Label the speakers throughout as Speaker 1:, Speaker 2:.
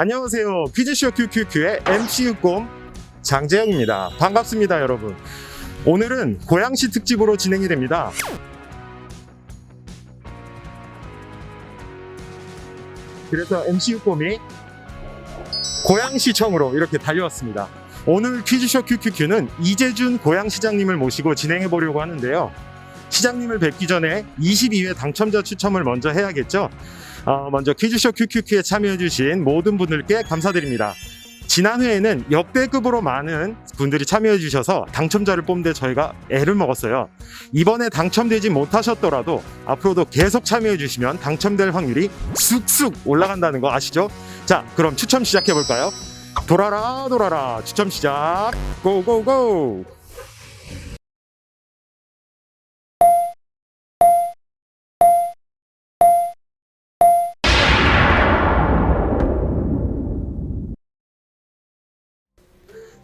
Speaker 1: 안녕하세요. 퀴즈쇼 QQQ의 MC 꼼 장재영입니다. 반갑습니다, 여러분. 오늘은 고양시 특집으로 진행이 됩니다. 그래서 MC 꼼이 고양시청으로 이렇게 달려왔습니다. 오늘 퀴즈쇼 QQQ는 이재준 고양시장님을 모시고 진행해 보려고 하는데요. 시장님을 뵙기 전에 22회 당첨자 추첨을 먼저 해야겠죠? 어, 먼저 퀴즈쇼 QQQ에 참여해주신 모든 분들께 감사드립니다. 지난 회에는 역대급으로 많은 분들이 참여해 주셔서 당첨자를 뽑는데 저희가 애를 먹었어요. 이번에 당첨되지 못하셨더라도 앞으로도 계속 참여해 주시면 당첨될 확률이 쑥쑥 올라간다는 거 아시죠? 자, 그럼 추첨 시작해 볼까요? 돌아라, 돌아라. 추첨 시작. 고고고!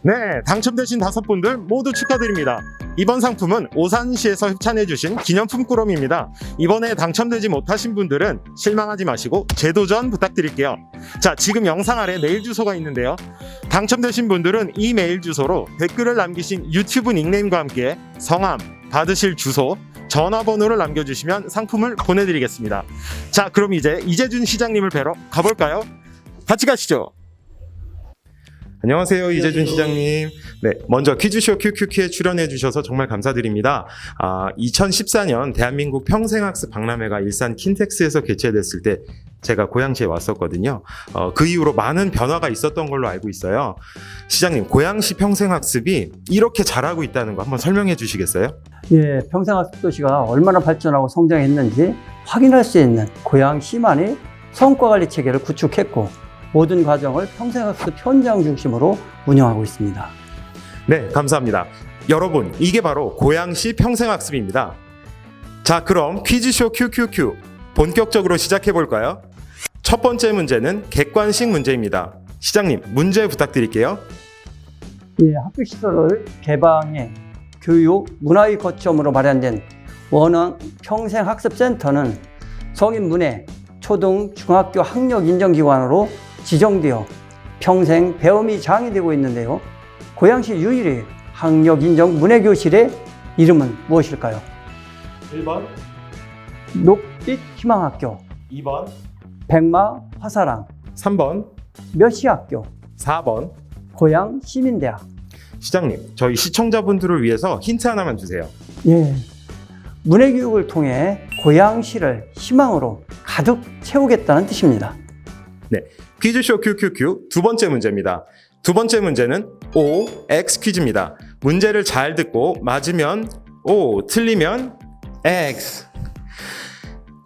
Speaker 1: 네, 당첨되신 다섯 분들 모두 축하드립니다. 이번 상품은 오산시에서 협찬해주신 기념품 꾸러미입니다. 이번에 당첨되지 못하신 분들은 실망하지 마시고 재도전 부탁드릴게요. 자, 지금 영상 아래 메일 주소가 있는데요. 당첨되신 분들은 이 메일 주소로 댓글을 남기신 유튜브 닉네임과 함께 성함, 받으실 주소, 전화번호를 남겨주시면 상품을 보내드리겠습니다. 자, 그럼 이제 이재준 시장님을 뵈러 가볼까요? 같이 가시죠. 안녕하세요, 이재준 시장님. 네, 먼저 퀴즈쇼 QQQ에 출연해 주셔서 정말 감사드립니다. 아, 2014년 대한민국 평생학습 박람회가 일산 킨텍스에서 개최됐을 때 제가 고양시에 왔었거든요. 어, 그 이후로 많은 변화가 있었던 걸로 알고 있어요. 시장님, 고양시 평생학습이 이렇게 잘하고 있다는 거 한번 설명해 주시겠어요?
Speaker 2: 예, 평생학습 도시가 얼마나 발전하고 성장했는지 확인할 수 있는 고양시만의 성과 관리 체계를 구축했고 모든 과정을 평생학습 현장 중심으로 운영하고 있습니다.
Speaker 1: 네, 감사합니다. 여러분, 이게 바로 고양시 평생학습입니다. 자, 그럼 퀴즈쇼 QQQ 본격적으로 시작해 볼까요? 첫 번째 문제는 객관식 문제입니다. 시장님, 문제 부탁드릴게요.
Speaker 2: 예, 학교 시설을 개방해 교육, 문화의 거점으로 마련된 원형 평생학습센터는 성인 문해, 초등, 중학교 학력 인정기관으로 지정되어 평생 배움이 장애되고 있는데요. 고양시 유일의 학력 인정 문해교실의 이름은 무엇일까요?
Speaker 1: 1번,
Speaker 2: 녹빛 희망학교,
Speaker 1: 2번,
Speaker 2: 백마 화사랑,
Speaker 1: 3번,
Speaker 2: 몇시학교,
Speaker 1: 4번.
Speaker 2: 고양 시민대학.
Speaker 1: 시장님, 저희 시청자분들을 위해서 힌트 하나만 주세요.
Speaker 2: 예. 문해교육을 통해 고양시를 희망으로 가득 채우겠다는 뜻입니다.
Speaker 1: 퀴즈쇼 QQQ 두 번째 문제입니다. 두 번째 문제는 O, X 퀴즈입니다. 문제를 잘 듣고 맞으면 O, 틀리면 X.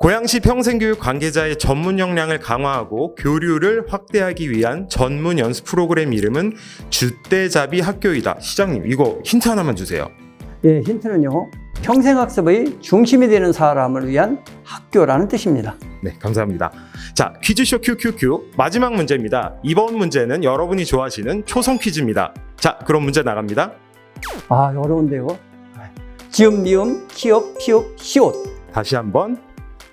Speaker 1: 고양시 평생교육 관계자의 전문 역량을 강화하고 교류를 확대하기 위한 전문 연수 프로그램 이름은 주대잡이 학교이다. 시장님, 이거 힌트 하나만 주세요.
Speaker 2: 예, 힌트는요. 평생학습의 중심이 되는 사람을 위한 학교라는 뜻입니다.
Speaker 1: 네, 감사합니다. 자, 퀴즈쇼 QQQ 마지막 문제입니다. 이번 문제는 여러분이 좋아하시는 초성 퀴즈입니다. 자, 그럼 문제 나갑니다.
Speaker 2: 아, 어려운데요. 지음, 미음, 키읔, 피읍, 시옷.
Speaker 1: 다시 한번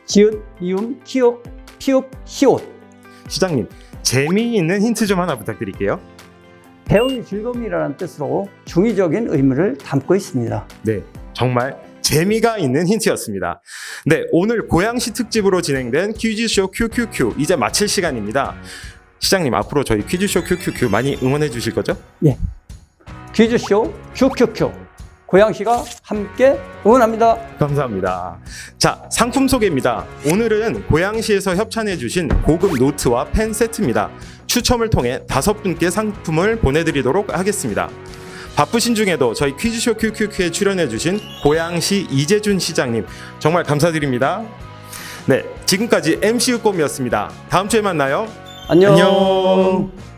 Speaker 2: 지읒, 미음, 키읔, 피읍, 시옷.
Speaker 1: 시장님 재미있는 힌트 좀 하나 부탁드릴게요.
Speaker 2: 배움이 즐거움이라는 뜻으로 중의적인 의미를 담고 있습니다.
Speaker 1: 네, 정말 재미가 있는 힌트였습니다. 네, 오늘 고양시 특집으로 진행된 퀴즈쇼 QQQ 이제 마칠 시간입니다. 시장님 앞으로 저희 퀴즈쇼 QQQ 많이 응원해 주실 거죠?
Speaker 2: 퀴즈쇼 QQQ. 고양시가 함께 응원합니다.
Speaker 1: 감사합니다. 자, 상품 소개입니다. 오늘은 고양시에서 협찬해 주신 고급 노트와 펜 세트입니다. 추첨을 통해 다섯 분께 상품을 보내드리도록 하겠습니다. 바쁘신 중에도 저희 퀴즈쇼 QQQ에 출연해 주신 고양시 이재준 시장님 정말 감사드립니다. 네, 지금까지 MC 우꼼이었습니다. 다음 주에 만나요.
Speaker 2: 안녕.
Speaker 1: 안녕.